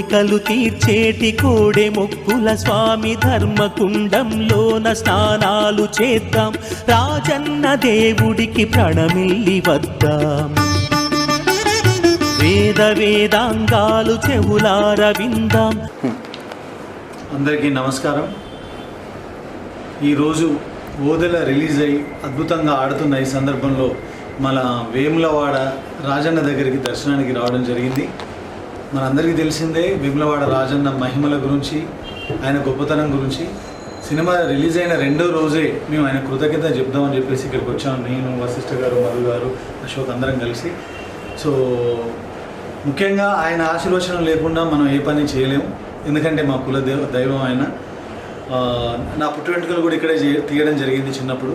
కోరికలు తీర్చేటి కోడే మొక్కుల స్వామి ధర్మకుండంలోన స్నానాలు చేద్దాం. రాజన్న దేవుడికి ప్రణమిల్లి వద్దాం. వేద వేదాంగాలు చెవులార విందాం. అందరికీ నమస్కారం. ఈరోజు ఓదెల రిలీజ్ అయ్యి అద్భుతంగా ఆడుతున్న ఈ సందర్భంలో మన వేములవాడ రాజన్న దగ్గరికి దర్శనానికి రావడం జరిగింది. మనందరికీ తెలిసిందే వేములవాడ రాజన్న మహిమల గురించి ఆయన గొప్పతనం గురించి. సినిమా రిలీజ్ అయిన రెండో రోజే మేము ఆయన కృతజ్ఞత చెప్దామని చెప్పేసి ఇక్కడికి వచ్చాము నేను వశిష్ఠ గారు మధు గారు అశోక్ అందరం కలిసి. సో ముఖ్యంగా ఆయన ఆశీర్వచనం లేకుండా మనం ఏ పని చేయలేము. ఎందుకంటే మా కుల దేవ దైవం ఆయన. నా పుట్టు వెంట్రుకలు కూడా ఇక్కడే తీయడం జరిగింది చిన్నప్పుడు.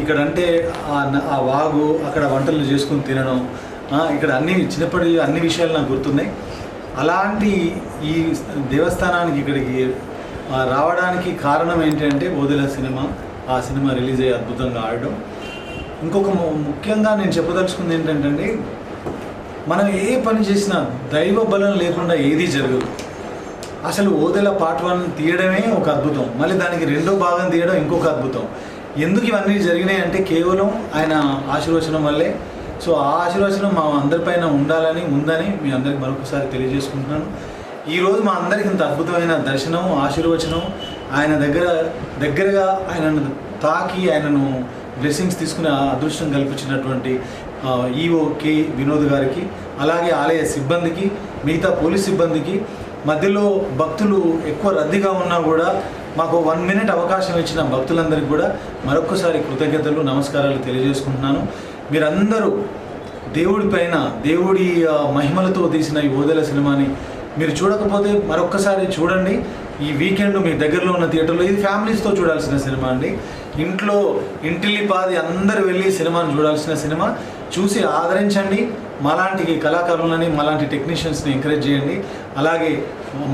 ఇక్కడ అంటే ఆ ఆ వాగు అక్కడ వంటలు చేసుకుని తినడం ఇక్కడ అన్ని చిన్నప్పటి అన్ని విషయాలు నాకు గుర్తున్నాయి. అలాంటి ఈ దేవస్థానానికి ఇక్కడికి రావడానికి కారణం ఏంటంటే ఓదెల సినిమా. ఆ సినిమా రిలీజ్ అయ్యి అద్భుతంగా ఆడడం. ఇంకొక ము- ముఖ్యంగా నేను చెప్పదలుచుకుంది ఏంటంటే మనం ఏ పని చేసినా దైవ బలం లేకుండా ఏదీ జరగదు. అసలు ఓదెల పార్ట్ వన్ తీయడమే ఒక అద్భుతం. మళ్ళీ దానికి రెండో భాగం తీయడం ఇంకొక అద్భుతం. ఎందుకు ఇవన్నీ జరిగినాయి అంటే కేవలం ఆయన ఆశీర్వచనం వల్లే. సో ఆ ఆశీర్వచనం మా అందరిపైన ఉండాలని ఉందని మీ అందరికి మరొకసారి తెలియజేసుకుంటున్నాను. ఈరోజు మా అందరికి ఇంత అద్భుతమైన దర్శనం ఆశీర్వచనం ఆయన దగ్గర దగ్గరగా ఆయనను తాకి ఆయనను బ్లెస్సింగ్స్ తీసుకునే అదృష్టం కల్పించినటువంటి ఈఓ కే వినోద్ గారికి అలాగే ఆలయ సిబ్బందికి మిగతా పోలీస్ సిబ్బందికి మధ్యలో భక్తులు ఎక్కువ రద్దీగా ఉన్నా కూడా మాకు వన్ మినిట్ అవకాశం ఇచ్చిన భక్తులందరికీ కూడా మరొకసారి కృతజ్ఞతలు నమస్కారాలు తెలియజేసుకుంటున్నాను. మీరందరూ దేవుడి పైన దేవుడి మహిమలతో తీసిన ఈ ఓదెల సినిమాని మీరు చూడకపోతే మరొక్కసారి చూడండి. ఈ వీకెండ్ మీ దగ్గరలో ఉన్న థియేటర్లో ఇది ఫ్యామిలీస్తో చూడాల్సిన సినిమా అండి. ఇంట్లో ఇంటిల్లి పాది అందరు వెళ్ళి సినిమాను చూడాల్సిన సినిమా. చూసి ఆదరించండి. మాలాంటి కళాకారులని మాలాంటి టెక్నీషియన్స్ని ఎంకరేజ్ చేయండి. అలాగే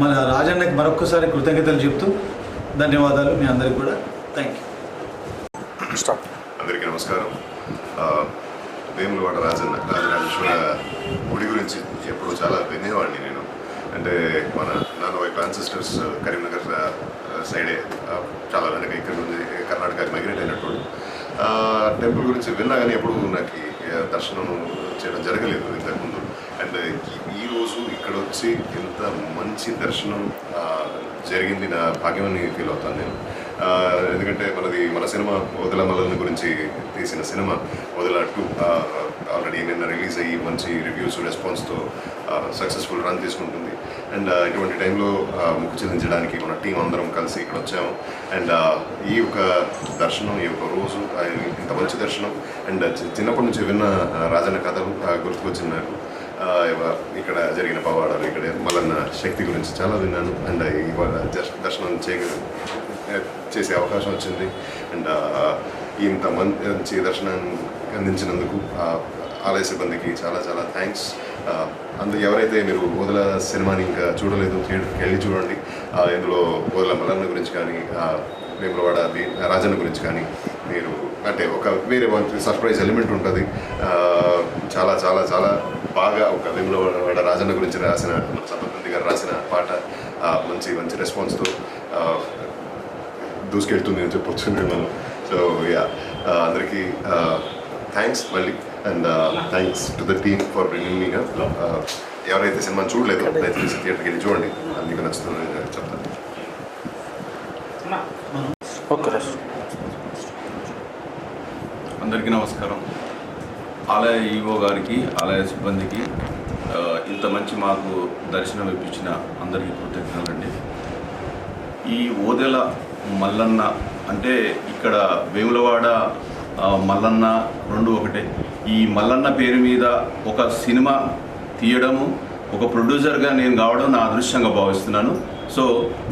మన రాజన్నకి మరొక్కసారి కృతజ్ఞతలు చెప్తూ ధన్యవాదాలు మీ అందరికి కూడా. థ్యాంక్ యూ అందరికీ నమస్కారం. వేములవాడ రాజన్న రాజరాజేశ్వర గుడి గురించి ఎప్పుడు చాలా వినేవాడిని నేను. అంటే మన నాన్న వైపు ఆన్సిస్టర్స్ కరీంనగర్ సైడే చాలా వెనక ఇక్కడ నుంచి కర్ణాటకకి మైగ్రేట్ అయినప్పుడు టెంపుల్ గురించి విన్నా కానీ ఎప్పుడు నాకు దర్శనం చేయడం జరగలేదు ఇంతకుముందు. అండ్ ఈరోజు ఇక్కడ వచ్చి ఇంత మంచి దర్శనం జరిగింది నా భాగ్యమని ఫీల్ అవుతాను నేను. ఎందుకంటే మనది మన సినిమా వదల మల్లన్న గురించి తీసిన సినిమా వదల టూ. ఆల్రెడీ నిన్న రిలీజ్ అయ్యి మంచి రివ్యూస్ రెస్పాన్స్తో సక్సెస్ఫుల్ రన్ తీసుకుంటుంది. అండ్ ఇటువంటి టైంలో ముక్కు చెందించడానికి మన టీం అందరం కలిసి ఇక్కడ వచ్చాము. అండ్ ఈ యొక్క దర్శనం ఈ యొక్క రోజు ఇంత మంచి దర్శనం. అండ్ చిన్నప్పటి నుంచి విన్న రాజన్న కథలు గుర్తుకొచ్చింది నాకు ఇక్కడ జరిగిన పవాడాలు ఇక్కడ మళ్ళన్న శక్తి గురించి చాలా విన్నాను. అండ్ ఇవాళ దర్శనం చేయ చేసే అవకాశం వచ్చింది. అండ్ ఇంత మంచి దర్శనాన్ని అందించినందుకు ఆలయ సిబ్బందికి చాలా చాలా థ్యాంక్స్ అందు ఎవరైతే మీరు ఓదల సినిమాని ఇంకా చూడలేదు థియేటర్కి వెళ్ళి చూడండి ఆ, ఇందులో ఓదల మల్లన్న గురించి కానీ వేములవాడ రాజన్న గురించి కానీ మీరు అంటే ఒక వేరే సర్ప్రైజ్ ఎలిమెంట్ ఉంటుంది. చాలా చాలా చాలా బాగా ఒక వేములవాడ రాజన్న గురించి రాసిన మన గారు రాసిన పాట మంచి మంచి రెస్పాన్స్తో దూసుకెళ్తుంది అని చెప్పొచ్చు మనం. సో యా అందరికీ థ్యాంక్స్ మళ్ళీ. And thanks to the team for bringing me ఎవరైతే సినిమా చూడలేదు దయచేసి థియేటర్కి వెళ్ళి చూడండి. అది మీకు నచ్చుతుందని నేను చెప్తాను అందరికీ నమస్కారం. ఆలయ ఈవో గారికి ఆలయ సిబ్బందికి ఆ, ఇంత మంచి మాకు దర్శనం ఇప్పించిన అందరికీ కృతజ్ఞతలండి. ఈ ఓదెల మల్లన్న అంటే ఇక్కడ వేములవాడ మల్లన్న రెండు ఒకటే. ఈ మల్లన్న పేరు మీద ఒక సినిమా తీయడము ఒక ప్రొడ్యూసర్గా నేను కావడం నా అదృష్టంగా భావిస్తున్నాను. సో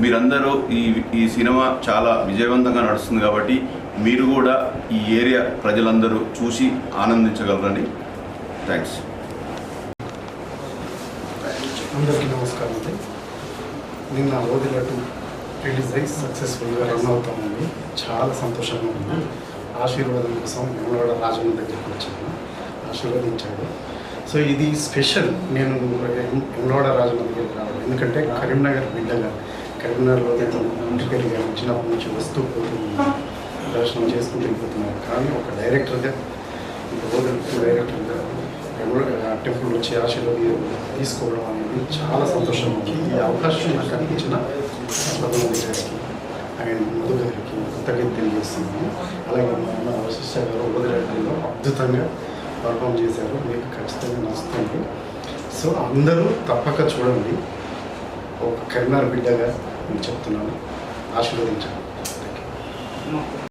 మీరందరూ ఈ ఈ సినిమా చాలా విజయవంతంగా నడుస్తుంది కాబట్టి మీరు కూడా ఈ ఏరియా ప్రజలందరూ చూసి ఆనందించగలరని థ్యాంక్స్. అందరికీ నమస్కారం అండి. నిన్న ఓదిల రిలీజ్ అయ్యి సక్సెస్ఫుల్గా రన్ అవుతామండి. చాలా సంతోషంగా ఉంది. ఆశీర్వాదం కోసం మేము కూడా రాజన్న దగ్గరికి వచ్చాను ఆశీర్వదించాడు. సో ఇది స్పెషల్. నేను ఎమ్లోడ రాజు దగ్గరికి రావడం ఎందుకంటే కరీంనగర్ బిడ్డగా కరీంనగర్లో నేను ఇంటి చిన్నప్పటి నుంచి వస్తూ పోతున్నాను దర్శనం చేసుకుంటూ వెళ్ళిపోతున్నాను కానీ ఒక డైరెక్టర్గా ఓదల్ డైరెక్టర్గా టెంపుల్ వచ్చి ఆశీర్వాదం తీసుకోవడం అనేది చాలా సంతోషంగా ఉంది. ఈ అవకాశం నాకు అనిపించిన అండ్ మధు గారికి కృతజ్ఞత తెలియజేస్తున్నాము అలాగే మా అన్న వశిష్ట గారు ఓదలెట్లో అద్భుతంగా పర్ఫామ్ చేశారు. మీకు ఖచ్చితంగా నచ్చుతుంది. సో అందరూ తప్పక చూడండి. ఒక కరీనార్ బిడ్డగా నేను చెప్తున్నాను. ఆశీర్వదించండి.